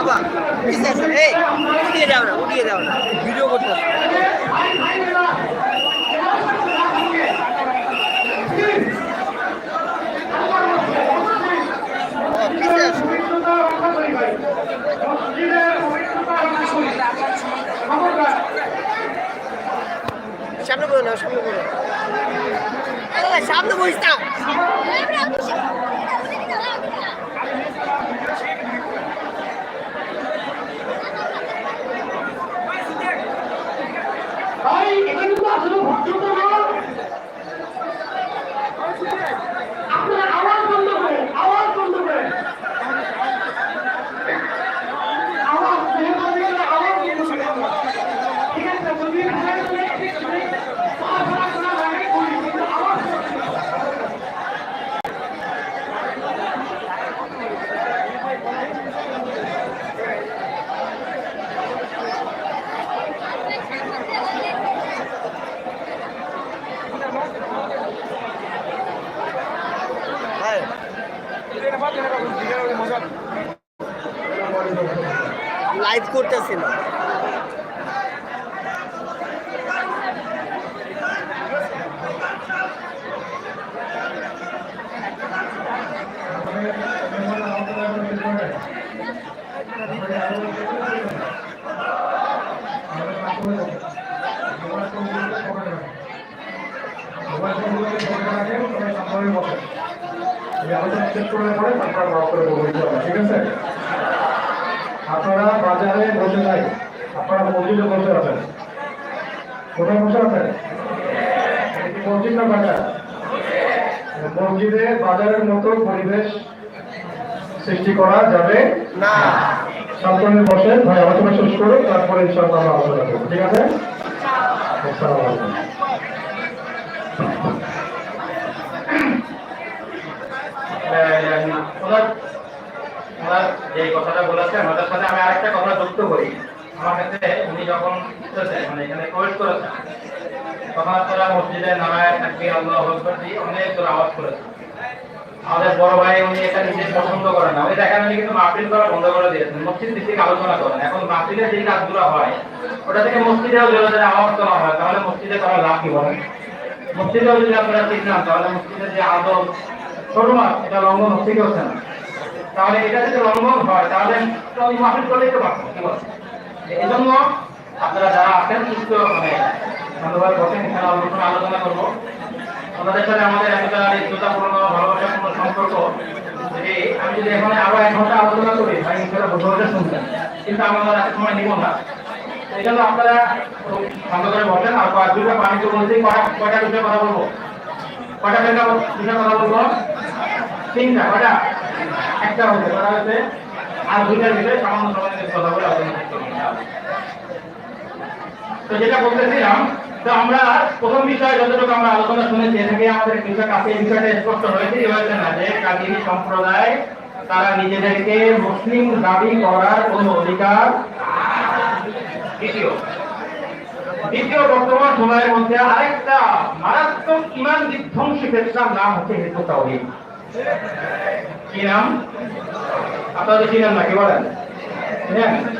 বাবা এই উঠিয়ে দাও না উঠিয়ে দাও না। ভিডিও করতে সামনে বলো না সামনে বলো। সামনে বসতাম। লাইভ করতেছি না। ঠিক আছে? আপনারা বাজারে বসে নাই আপনারা মসজিদে বসে আছেন। কোথায় বসে আছেন? মসজিদ না বাজার? মসজিদে বাজারের মতো পরিবেশ সৃষ্টি করা যাবে না। সাবধানে বসে ভাই, আলোচনা শেষ করে তারপরে ইনশাআল্লাহ আলোচনা করব। ঠিক আছে? আসসালামু আলাইকুম ওনার যে কথাটা বলেছেন, ওটার সাথে আমি আরেকটা কথা যুক্ত করি। আমার কাছে উনি যখন মানে এখানে প্রবেশ করেছেন তখন আপনারা মসজিদে নারায় থাকবে, আল্লাহ অনেক তোর আওয়াজ করেছেন আমাদের বড় ভাই উনি এটা নিজে পছন্দ করেন না। উনি দেখেন উনি কিন্তু মাহফিল করা বন্ধ করে দিয়েছেন, মসজিদ ভিত্তিক আলোচনা করেন এখন মাহফিলের যে কাজগুলো হয়, ওটা থেকে মসজিদেও যদি আওয়াজ করা হয়, তাহলে মসজিদে করা লাভ কি বলেন? মসজিদেও যদি আপনারা ঠিক না তাহলে মসজিদের যে আদব ছোট মাছ এটা লঙ্ঘন হচ্ছে কি হচ্ছে না? তাহলে এটা যদি লঙ্ঘন হয়, তাহলে তো আমি মাহফিল করলেই তো পারতাম কি এই জন্য আপনারা যারা আছেন, সুস্থ মানে ধন্যবাদ বসেন, এখানে আলোচনা আলোচনা করব। আমাদের সাথে আমাদের একটা ইজ্জতাপূর্ণ, ভালোবাসাপূর্ণ সম্পর্ক। যদি আমি যদি এখানে আরও এক ঘণ্টা আলোচনা করি, ভাই শুনবেন। কিন্তু আমরা এত সময় নিব না। এই জন্য আপনারা শান্ত করে বসেন। আর কয়েক দুটো পানি তো বলছি কয়টা কয়টা বিষয়ে কথা বলব? কয়টা বিষয়ে কথা বলব? তিনটা, কয়টা? একটা কয়টা হচ্ছে আর দুইটার বিষয়ে সামান্য সময় কথা বলে আলোচনা তো যেটা বলতেছিলাম তো আমরা প্রথম বিষয় যতটুকু আমরা আলোচনা শুনেছি থেকে আমাদের বিষয় কাছে এই বিষয়টা স্পষ্ট হয়েছে হয়েছে না যে কাদিনী সম্প্রদায় তারা নিজেদেরকে মুসলিম দাবি করার কোনো অধিকার দ্বিতীয়। দ্বিতীয় বর্তমান সময়ের মধ্যে আরেকটা মারাত্মক ইমান বিধ্বংসী ফেতনার নাম হচ্ছে হিজবুত তাওহীদ। কি নাম? আপনারা চিনেন নাকি বলেন? হ্যাঁ